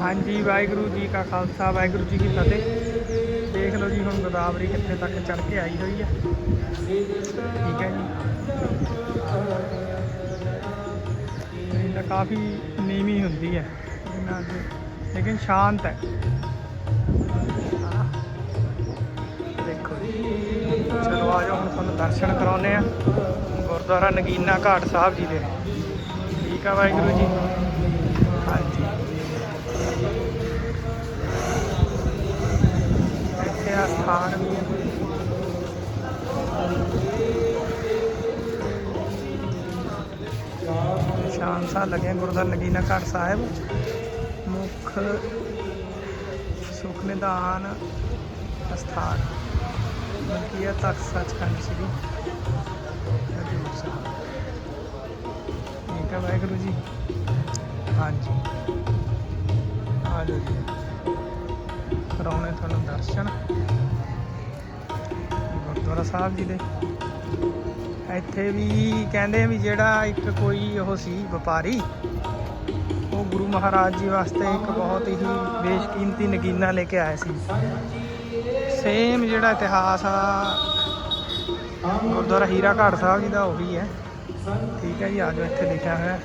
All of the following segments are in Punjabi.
ਹਾਂਜੀ, ਵਾਹਿਗੁਰੂ ਜੀ ਕਾ ਖਾਲਸਾ, ਵਾਹਿਗੁਰੂ ਜੀ ਕੀ ਫਤਿਹ। ਦੇਖ ਲਓ ਜੀ, ਹੁਣ ਗੋਦਾਵਰੀ ਕਿੱਥੇ ਤੱਕ ਚੜ ਕੇ ਆਈ ਹੋਈ ਹੈ। ਠੀਕ ਹੈ ਜੀ। ਤਾਂ ਕਾਫੀ ਨੀਵੀਂ ਹੁੰਦੀ ਹੈ। ਇਹਨਾਂ ਦੇ। ਲੇਕਿਨ ਸ਼ਾਂਤ ਹੈ। ਦੇਖੋ ਜੀ, ਚਲੋ ਆ ਜਾਓ, ਹੁਣ ਤੁਹਾਨੂੰ ਦਰਸ਼ਨ ਕਰਾਉਨੇ ਆ ਗੁਰਦੁਆਰਾ ਨਗੀਨਾ ਘਾਟ ਸਾਹਿਬ ਜੀ ਦੇ। ਠੀਕ ਆ, ਵਾਹਿਗੁਰੂ ਜੀ। ਇੱਥੇ ਆ ਵੀ ਹੈ ਨਿਸ਼ਾਨ ਸਾਹਿਬ ਲੱਗੇ ਗੁਰਦੁਆਰਾ ਨਗੀਨਾ ਘਾਟ ਸਾਹਿਬ। ਮੁੱਖ ਸੁਖ ਨਿਦਾਨ ਸਥਾਨ ਮਲਕੀਆ ਤਖਤ ਸੱਚਖੰਡ ਸ੍ਰੀ ਹਜੂਰ ਸਾਹਿਬ। ਠੀਕ ਹੈ ਵਾਹਿਗੁਰੂ ਜੀ? ਹਾਂਜੀ। ਆ ਜਾਓ ਜੀ। ਕਰਾਉਣੇ ਤੁਹਾਨੂੰ ਦਰਸ਼ਨ। ਗੁਰਦੁਆਰਾ ਸਾਹਿਬ ਜੀ ਦੇ। ਇੱਥੇ ਵੀ ਕਹਿੰਦੇ ਵੀ ਜਿਹੜਾ ਇੱਕ ਕੋਈ ਉਹ ਸੀ ਵਪਾਰੀ, ਉਹ ਗੁਰੂ ਮਹਾਰਾਜ ਜੀ ਵਾਸਤੇ ਇੱਕ ਬਹੁਤ ਹੀ ਬੇਸ਼ਕੀਮਤੀ ਨਗੀਨਾ ਲੈ ਕੇ ਆਇਆ ਸੀ। ਸੇਮ ਜਿਹੜਾ ਇਤਿਹਾਸ ਆ, ਗੁਰਦੁਆਰਾ ਹੀਰਾ ਘਾਟ ਸਾਹਿਬ ਜੀ ਦਾ ਉਹੀ ਹੈ। ਠੀਕ ਹੈ ਜੀ ਆਜੋ ਇੱਥੇ ਲਿਖਿਆ ਹੋਇਆ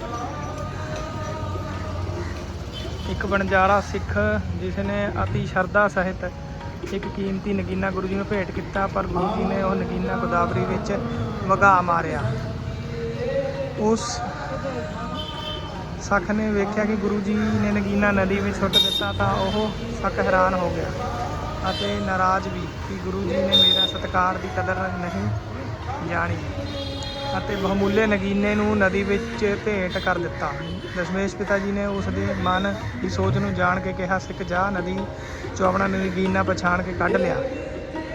ਇੱਕ ਬਣਜਾਰਾ ਸਿੱਖ, ਜਿਸ ਨੇ ਅਤੀ ਸ਼ਰਧਾ ਸਹਿਤ ਇੱਕ ਕੀਮਤੀ ਨਗੀਨਾ ਗੁਰੂ ਜੀ ਨੂੰ ਭੇਟ ਕੀਤਾ, ਪਰ ਗੁਰੂ ਜੀ ਨੇ ਉਹ ਨਗੀਨਾ ਗੋਦਾਵਰੀ ਵਿੱਚ ਵਗਾ ਮਾਰਿਆ। ਉਸ ਸਖ ਨੇ ਵੇਖਿਆ ਕਿ ਗੁਰੂ ਜੀ ਨੇ ਨਗੀਨਾ ਨਦੀ ਵਿੱਚ ਸੁੱਟ ਦਿੱਤਾ, ਤਾਂ ਉਹ ਸਖ ਹੈਰਾਨ ਹੋ ਗਿਆ ਅਤੇ ਨਾਰਾਜ਼ ਵੀ ਕਿ ਗੁਰੂ ਜੀ ਨੇ ਮੇਰਾ ਸਤਿਕਾਰ ਦੀ ਕਦਰ ਨਹੀਂ ਜਾਣੀ। ਅਤੇ ਬਹੁਮੁੱਲੇ ਨਗੀਨੇ ਨੂੰ ਨਦੀ ਵਿੱਚ ਭੇਟ ਕਰ ਦਿੱਤਾ। ਦਸ਼ਮੇਸ਼ ਪਿਤਾ ਜੀ ਨੇ ਉਸ ਦੇ ਮਨ ਦੀ ਸੋਚ ਨੂੰ ਜਾਣ ਕੇ ਕਿਹਾ, ਸਿੱਖ, ਜਾ। ਨਦੀ ਚੋਂ ਆਪਣਾ ਨਗੀਨਾ ਪਛਾਣ ਕੇ ਕੱਢ ਲਿਆ।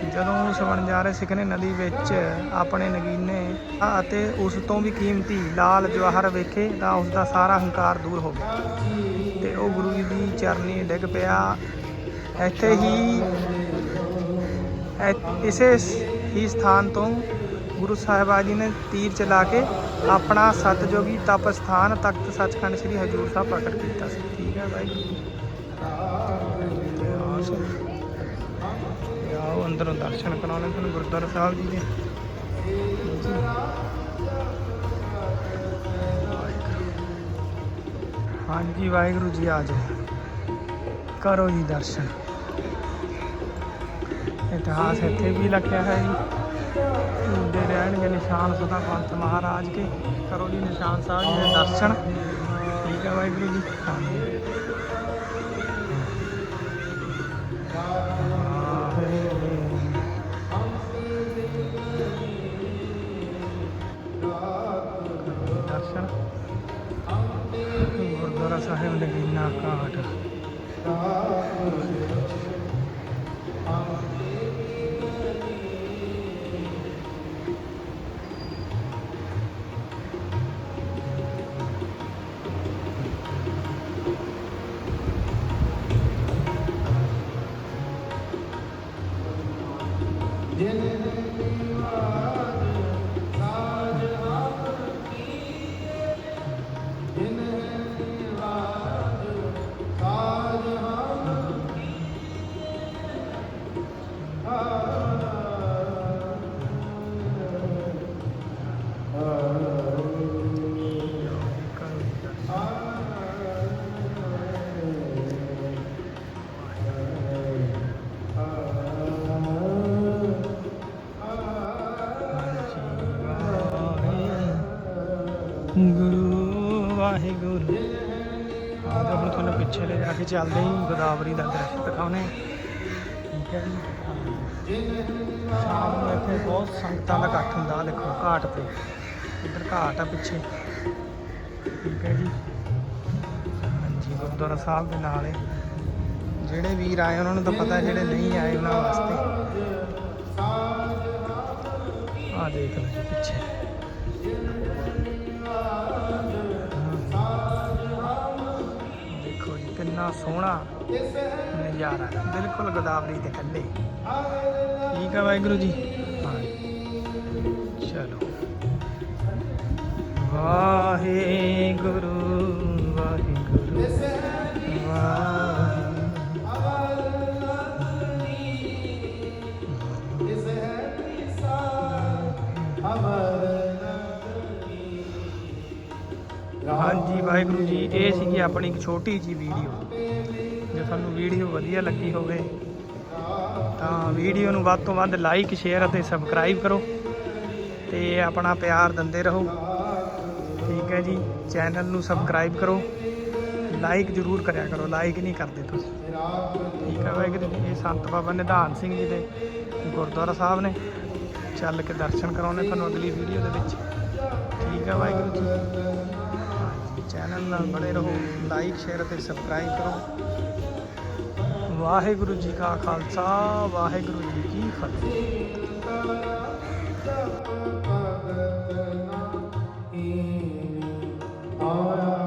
ਜਦੋਂ ਉਸ ਵਣਜਾਰੇ ਸਿੱਖ ਨੇ ਨਦੀ ਵਿੱਚ ਆਪਣੇ ਨਗੀਨੇ ਅਤੇ ਉਸ ਤੋਂ ਵੀ ਕੀਮਤੀ ਲਾਲ ਜਵਾਹਰ ਵੇਖੇ ਤਾਂ ਉਸ ਦਾ ਸਾਰਾ ਹੰਕਾਰ ਦੂਰ ਹੋ ਗਿਆ ਤੇ ਉਹ ਗੁਰੂ ਜੀ ਦੀ ਚਰਨੀ ਡਿੱਗ ਪਿਆ। ਇੱਥੇ ਹੀ ਇ- ਇਸੇ ਹੀ ਸਥਾਨ ਤੋਂ ਗੁਰੂ ਸਾਹਿਬਾ ਜੀ ਨੇ ਤੀਰ ਚਲਾ ਕੇ ਆਪਣਾ ਸਤਜੋਗੀ ਤਪ ਸਥਾਨ ਤਖਤ ਸੱਚਖੰਡ ਸ੍ਰੀ ਹਜੂਰ ਸਾਹਿਬ ਪ੍ਰਗਟ ਕੀਤਾ ਸੀ। ਠੀਕ ਹੈ ਭਾਈ ਆਓ ਅੰਦਰੋਂ ਦਰਸ਼ਨ ਕਰਾਉਣੇ ਤੁਹਾਨੂੰ ਗੁਰਦੁਆਰਾ ਸਾਹਿਬ ਜੀ ਦੇ। ਹਾਂਜੀ ਵਾਹਿਗੁਰੂ ਜੀ ਆ ਜਾਓ। ਕਰੋ ਜੀ ਦਰਸ਼ਨ। ਇਤਿਹਾਸ ਇੱਥੇ ਵੀ ਲਿਖਿਆ ਹੈ ਜੀ। ਹੁੰਦੇ ਰਹਿਣਗੇ ਨਿਸ਼ਾਨ ਸਦਾ ਪੰਥ ਮਹਾਰਾਜ ਕੇ। ਕਰੋ ਜੀ ਨਿਸ਼ਾਨ ਸਾਹਿਬ ਜੀ ਦੇ ਦਰਸ਼ਨ। ਠੀਕ ਹੈ ਵਾਹਿਗੁਰੂ ਜੀ। ਹਾਂਜੀ ਦਰਸ਼ਨ। ਗੁਰਦੁਆਰਾ ਸਾਹਿਬ ਨਗੀਨਾ ਘਾਟ ਕਰੋ ਗੁਰੂ ਵਾਹਿਗੁਰੂ। ਆਜ ਹੁਣ ਤੁਹਾਨੂੰ ਪਿੱਛੇ ਲੈ ਜਾ ਕੇ ਚੱਲਦੇ ਹੀ। ਗੋਦਾਵਰੀ ਦਾ ਦ੍ਰਿਸ਼ ਦਿਖਾਉਣੇ ਠੀਕ ਹੈ ਜੀ। ਸ਼ਾਮ ਨੂੰ ਇੱਥੇ ਬਹੁਤ ਸੰਗਤਾਂ ਦਾ ਇਕੱਠ ਹੁੰਦਾ ਦੇਖੋ, ਘਾਟ ਤੇ। ਇੱਧਰ ਘਾਟ ਆ ਪਿੱਛੇ। ਠੀਕ ਹੈ ਜੀ। ਹਾਂਜੀ, ਗੁਰਦੁਆਰਾ ਸਾਹਿਬ ਦੇ ਨਾਲ ਹੈ। ਜਿਹੜੇ ਵੀਰ ਆਏ, ਉਹਨਾਂ ਨੂੰ ਤਾਂ ਪਤਾ, ਜਿਹੜੇ ਨਹੀਂ ਆਏ, ਉਹਨਾਂ ਵਾਸਤੇ। ਆ ਦੇਖ ਲਓ ਪਿੱਛੇ। ਕਿੰਨਾ ਸੋਹਣਾ ਨਜ਼ਾਰਾ ਬਿਲਕੁਲ ਗੋਦਾਵਰੀ ਦੇ ਕੰਢੇ। ਠੀਕ ਆ ਵਾਹਿਗੁਰੂ ਜੀ? ਹਾਂ ਚਲੋ। ਵਾਹਿਗੁਰੂ ਵਾਹਿਗੁਰੂ ਜੀ, ਇਹ ਸੀਗੀ ਆਪਣੀ ਇੱਕ ਛੋਟੀ ਜੀ ਵੀਡੀਓ। ਜੇ ਤੁਹਾਨੂੰ ਵੀਡੀਓ ਵਧੀਆ ਲੱਗੀ ਹੋਵੇ, ਤਾਂ ਵੀਡੀਓ ਨੂੰ ਵੱਧ ਤੋਂ ਵੱਧ ਲਾਈਕ ਸ਼ੇਅਰ ਅਤੇ ਸਬਸਕ੍ਰਾਈਬ ਕਰੋ ਤੇ ਆਪਣਾ ਪਿਆਰ ਦਿੰਦੇ ਰਹੋ। ਠੀਕ ਹੈ ਜੀ ਚੈਨਲ ਨੂੰ ਸਬਸਕ੍ਰਾਈਬ ਕਰੋ। ਲਾਈਕ ਜ਼ਰੂਰ ਕਰਿਆ ਕਰੋ ਲਾਈਕ ਨਹੀਂ ਕਰਦੇ ਤੁਸੀਂ। ਠੀਕ ਹੈ ਵਾਹਿਗੁਰੂ ਜੀ, ਇਹ ਸੰਤ ਬਾਬਾ ਨਿਧਾਨ ਸਿੰਘ ਜੀ ਦੇ ਗੁਰਦੁਆਰਾ ਸਾਹਿਬ ਨੇ। ਚੱਲ ਕੇ ਦਰਸ਼ਨ ਕਰਾਉਣੇ ਤੁਹਾਨੂੰ ਅਗਲੀ ਵੀਡੀਓ ਦੇ ਵਿੱਚ। ਠੀਕ ਹੈ ਵਾਹਿਗੁਰੂ ਜੀ। ਚੈਨਲ ਨਾਲ ਬਣੇ ਰਹੋ। ਲਾਈਕ ਸ਼ੇਅਰ ਅਤੇ ਸਬਸਕ੍ਰਾਈਬ ਕਰੋ। ਵਾਹਿਗੁਰੂ ਜੀ ਕਾ ਖਾਲਸਾ, ਵਾਹਿਗੁਰੂ ਜੀ ਕੀ ਫਤਿਹ। ਆਇਆ